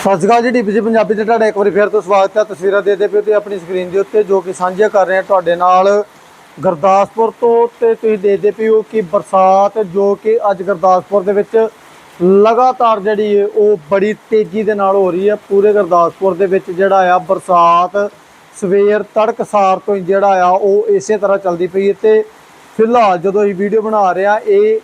ਸਤਿ ਸ਼੍ਰੀ ਅਕਾਲ ਜੀ ਡੀਪੀਸੀ ਪੰਜਾਬੀ ਤੇ ਤੁਹਾਡਾ ਇੱਕ ਵਾਰੀ ਫੇਰ ਤੋਂ ਸਵਾਗਤ ਹੈ। ਤਸਵੀਰਾਂ ਦੇਖਦੇ ਪਿਓ ਤੇ ਆਪਣੀ ਸਕਰੀਨ ਦੇ ਉੱਤੇ, ਜੋ ਕਿ ਸਾਂਝੇ ਕਰ ਰਹੇ ਹਾਂ ਤੁਹਾਡੇ ਨਾਲ ਗੁਰਦਾਸਪੁਰ ਤੋਂ ਤੇ ਤੁਸੀਂ ਦੇਖਦੇ ਪਿਓ ਕਿ ਬਰਸਾਤ, ਜੋ ਕਿ ਅੱਜ ਗੁਰਦਾਸਪੁਰ ਦੇ ਵਿੱਚ ਲਗਾਤਾਰ ਜਿਹੜੀ ਹੈ, ਉਹ ਬੜੀ ਤੇਜ਼ੀ ਦੇ ਨਾਲ ਹੋ ਰਹੀ ਹੈ। ਪੂਰੇ ਗੁਰਦਾਸਪੁਰ ਦੇ ਵਿੱਚ ਜਿਹੜਾ ਆ ਬਰਸਾਤ, ਸਵੇਰ ਤੜਕਸਾਰ ਤੋਂ ਹੀ ਜਿਹੜਾ ਆ, ਉਹ ਇਸੇ ਤਰ੍ਹਾਂ ਚੱਲਦੀ ਪਈ ਹੈ ਤੇ ਫਿਲਹਾਲ ਜਦੋਂ ਇਹ ਵੀਡੀਓ ਬਣਾ ਰਹੇ ਆ ਇਹ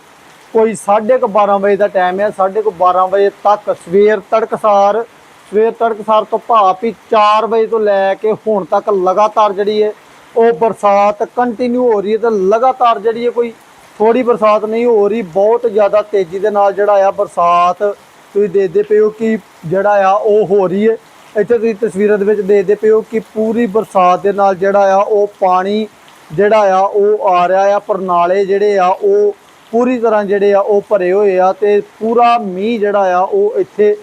ਕੋਈ 12:30 ਵਜੇ ਦਾ ਟਾਈਮ ਹੈ 12:30 ਵਜੇ ਤੱਕ ਸਵੇਰ ਤੜਕਸਾਰ ਸਵੇਰ ਤੜਕਸਾਰ ਤੋਂ ਭਾਪ ਹੀ 4 ਵਜੇ ਤੋਂ ਲੈ ਕੇ ਹੁਣ ਤੱਕ ਲਗਾਤਾਰ ਜਿਹੜੀ ਹੈ, ਉਹ ਬਰਸਾਤ ਕੰਟੀਨਿਊ ਹੋ ਰਹੀ ਹੈ ਤੇ ਲਗਾਤਾਰ ਜਿਹੜੀ ਹੈ ਕੋਈ ਥੋੜੀ ਬਰਸਾਤ ਨਹੀਂ ਹੋ ਰਹੀ, ਬਹੁਤ ਜ਼ਿਆਦਾ ਤੇਜ਼ੀ ਦੇ ਨਾਲ ਜਿਹੜਾ ਆ ਬਰਸਾਤ ਤੁਸੀਂ ਦੇਖਦੇ ਪਏ ਹੋ ਕਿ ਜਿਹੜਾ ਆ ਉਹ ਹੋ ਰਹੀ ਹੈ। ਇੱਥੇ ਤੁਸੀਂ ਤਸਵੀਰਾਂ ਦੇ ਵਿੱਚ ਦੇਖਦੇ ਪਏ ਹੋ ਕਿ ਪੂਰੀ ਬਰਸਾਤ ਦੇ ਨਾਲ ਜਿਹੜਾ ਆ ਉਹ ਪਾਣੀ ਜਿਹੜਾ ਆ ਉਹ ਆ ਰਿਹਾ ਆ, ਪਰ ਨਾਲੇ ਜਿਹੜੇ ਆ ਉਹ ਪੂਰੀ ਤਰ੍ਹਾਂ ਜਿਹੜੇ ਆ ਉਹ ਭਰੇ ਹੋਏ ਆ ਤੇ ਪੂਰਾ ਮੀਂਹ ਜਿਹੜਾ ਆ ਉਹ ਇੱਥੇ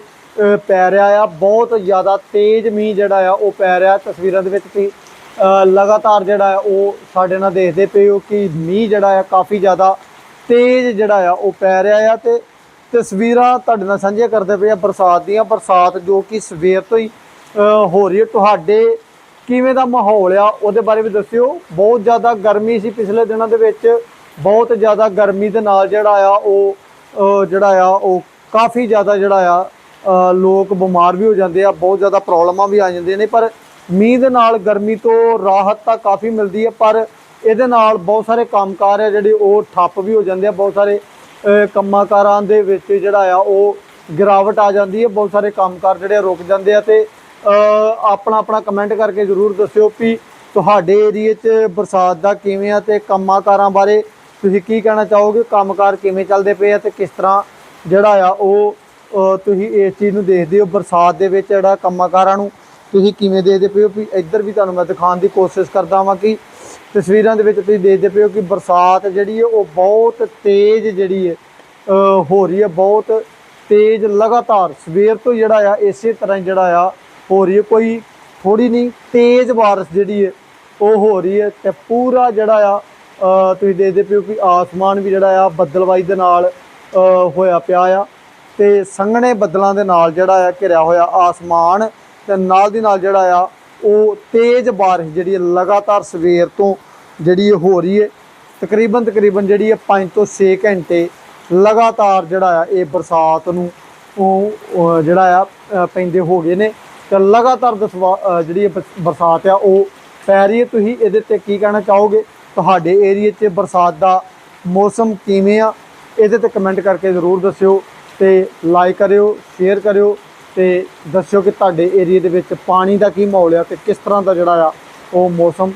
ਪੈ ਰਿਹਾ ਆ। ਬਹੁਤ ਜ਼ਿਆਦਾ ਤੇਜ਼ ਮੀਂਹ ਜਿਹੜਾ ਆ ਉਹ ਪੈ ਰਿਹਾ। ਤਸਵੀਰਾਂ ਦੇ ਵਿੱਚ ਤੁਸੀਂ ਲਗਾਤਾਰ ਜਿਹੜਾ ਆ ਉਹ ਸਾਡੇ ਨਾਲ ਦੇਖਦੇ ਪਏ ਹੋ ਕਿ ਮੀਂਹ ਜਿਹੜਾ ਆ ਕਾਫੀ ਜ਼ਿਆਦਾ ਤੇਜ਼ ਜਿਹੜਾ ਆ ਉਹ ਪੈ ਰਿਹਾ ਆ ਤੇ ਤਸਵੀਰਾਂ ਤੁਹਾਡੇ ਨਾਲ ਸਾਂਝੀਆਂ ਕਰਦੇ ਪਏ ਆ ਬਰਸਾਤ ਦੀਆਂ। ਬਰਸਾਤ ਜੋ ਕਿ ਸਵੇਰ ਤੋਂ ਹੀ ਹੋ ਰਹੀ ਹੈ। ਤੁਹਾਡੇ ਕਿਵੇਂ ਦਾ ਮਾਹੌਲ ਆ ਉਹਦੇ ਬਾਰੇ ਵੀ ਦੱਸਿਓ। ਬਹੁਤ ਜ਼ਿਆਦਾ ਗਰਮੀ ਸੀ ਪਿਛਲੇ ਦਿਨਾਂ ਦੇ ਵਿੱਚ। ਬਹੁਤ ਜ਼ਿਆਦਾ ਗਰਮੀ ਦੇ ਨਾਲ ਜਿਹੜਾ ਆ ਉਹ ਜਿਹੜਾ ਆ ਉਹ ਕਾਫੀ ਜ਼ਿਆਦਾ ਜਿਹੜਾ ਆ ਲੋਕ ਬਿਮਾਰ ਵੀ ਹੋ ਜਾਂਦੇ ਆ ਬਹੁਤ ਜ਼ਿਆਦਾ ਪ੍ਰੋਬਲਮਾਂ ਵੀ ਆ ਜਾਂਦੀਆਂ ਨੇ ਪਰ ਮੀਂਹ ਦੇ ਨਾਲ ਗਰਮੀ ਤੋਂ ਰਾਹਤ ਤਾਂ ਕਾਫੀ ਮਿਲਦੀ ਹੈ ਪਰ ਇਹਦੇ ਨਾਲ ਬਹੁਤ ਸਾਰੇ ਕੰਮਕਾਰ ਆ ਜਿਹੜੇ ਉਹ ਠੱਪ ਵੀ ਹੋ ਜਾਂਦੇ ਆ ਬਹੁਤ ਸਾਰੇ ਅ, ਕੰਮਾਂਕਾਰਾਂ ਦੇ ਵਿੱਚ ਜਿਹੜਾ ਆ ਉਹ ਗਿਰਾਵਟ ਆ ਜਾਂਦੀ ਹੈ ਬਹੁਤ ਸਾਰੇ ਕੰਮਕਾਰ ਜਿਹੜੇ ਆ ਰੁਕ ਜਾਂਦੇ ਆ ਤੇ ਆਪਣਾ ਆਪਣਾ ਕਮੈਂਟ ਕਰਕੇ ਜ਼ਰੂਰ ਦੱਸਿਓ ਵੀ ਤੁਹਾਡੇ ਏਰੀਏ 'ਚ ਬਰਸਾਤ ਦਾ ਕਿਵੇਂ ਆ ਤੇ ਕੰਮਾਂਕਾਰਾਂ ਬਾਰੇ ਤੁਸੀਂ ਕੀ ਕਹਿਣਾ ਚਾਹੋਗੇ? ਕੰਮਕਾਰ ਕਿਵੇਂ ਚੱਲਦੇ ਪਏ ਆ ਤੇ ਕਿਸ ਤਰ੍ਹਾਂ ਜਿਹੜਾ ਆ ਉਹ ਤੁਸੀਂ ਇਸ ਚੀਜ਼ ਨੂੰ ਦੇਖਦੇ ਹੋ ਬਰਸਾਤ ਦੇ ਵਿੱਚ ਜਿਹੜਾ ਕੰਮਾਂਕਾਰਾਂ ਨੂੰ ਤੁਸੀਂ ਕਿਵੇਂ ਦੇਖਦੇ ਪਏ ਹੋ? ਵੀ ਇੱਧਰ ਵੀ ਤੁਹਾਨੂੰ ਮੈਂ ਦਿਖਾਉਣ ਦੀ ਕੋਸ਼ਿਸ਼ ਕਰਦਾ ਵਾਂ ਕਿ ਤਸਵੀਰਾਂ ਦੇ ਵਿੱਚ ਤੁਸੀਂ ਦੇਖਦੇ ਪਏ ਹੋ ਕਿ ਬਰਸਾਤ ਜਿਹੜੀ ਹੈ ਉਹ ਬਹੁਤ ਤੇਜ਼ ਜਿਹੜੀ ਹੈ ਹੋ ਰਹੀ ਹੈ ਬਹੁਤ ਤੇਜ਼ ਲਗਾਤਾਰ ਸਵੇਰ ਤੋਂ ਜਿਹੜਾ ਆ ਇਸੇ ਤਰ੍ਹਾਂ ਹੀ ਜਿਹੜਾ ਆ ਹੋ ਰਹੀ ਹੈ ਕੋਈ ਥੋੜੀ ਨਹੀਂ, ਤੇਜ਼ ਬਾਰਿਸ਼ ਜਿਹੜੀ ਹੈ ਉਹ ਹੋ ਰਹੀ ਹੈ ਤੇ ਪੂਰਾ ਜਿਹੜਾ ਆ ਤੁਸੀਂ ਦੇਖਦੇ ਪਿਓ ਕਿ ਆਸਮਾਨ ਵੀ ਜਿਹੜਾ ਆ ਬੱਦਲਵਾਈ ਦੇ ਨਾਲ ਹੋਇਆ ਪਿਆ ਆ ਤੇ ਸੰਘਣੇ ਬੱਦਲਾਂ ਦੇ ਨਾਲ ਜਿਹੜਾ ਆ ਘਿਰਿਆ ਹੋਇਆ ਆਸਮਾਨ ਤੇ ਨਾਲ ਦੀ ਨਾਲ ਜਿਹੜਾ ਆ ਉਹ ਤੇਜ਼ ਬਾਰਿਸ਼ ਜਿਹੜੀ ਹੈ ਲਗਾਤਾਰ ਸਵੇਰ ਤੋਂ ਜਿਹੜੀ ਇਹ ਹੋ ਰਹੀ ਹੈ ਤਕਰੀਬਨ ਤਕਰੀਬਨ ਜਿਹੜੀ ਹੈ 5 ਤੋਂ 6 ਘੰਟੇ ਲਗਾਤਾਰ ਜਿਹੜਾ ਆ ਇਹ ਬਰਸਾਤ ਨੂੰ ਉਹ ਜਿਹੜਾ ਆ ਪੈਂਦੇ ਹੋ ਗਏ ਨੇ ਤੇ ਲਗਾਤਾਰ ਦਸਵਾ- ਜਿਹੜੀ ਇਹ ਬਰਸਾਤ ਆ ਉਹ ਪੈ ਰਹੀ ਹੈ ਤੁਸੀਂ ਇਹਦੇ ਤੇ ਕੀ ਕਹਿਣਾ ਚਾਹੋਗੇ? ਤੁਹਾਡੇ ਏਰੀਏ 'ਚ ਬਰਸਾਤ ਦਾ ਮੌਸਮ ਕਿਵੇਂ ਆ, ਇਹਦੇ ਤੇ ਕਮੈਂਟ ਕਰਕੇ ਜ਼ਰੂਰ ਦੱਸਿਓ ਤੇ ਲਾਈਕ ਕਰਿਓ ਸ਼ੇਅਰ ਕਰਿਓ ਤੇ ਦੱਸਿਓ ਕਿ ਤੁਹਾਡੇ ਏਰੀਏ ਦੇ ਵਿੱਚ ਪਾਣੀ ਦਾ ਕੀ ਮਾਹੌਲ ਆ ਤੇ ਕਿਸ ਤਰ੍ਹਾਂ ਦਾ ਜਿਹੜਾ ਆ ਉਹ ਮੌਸਮ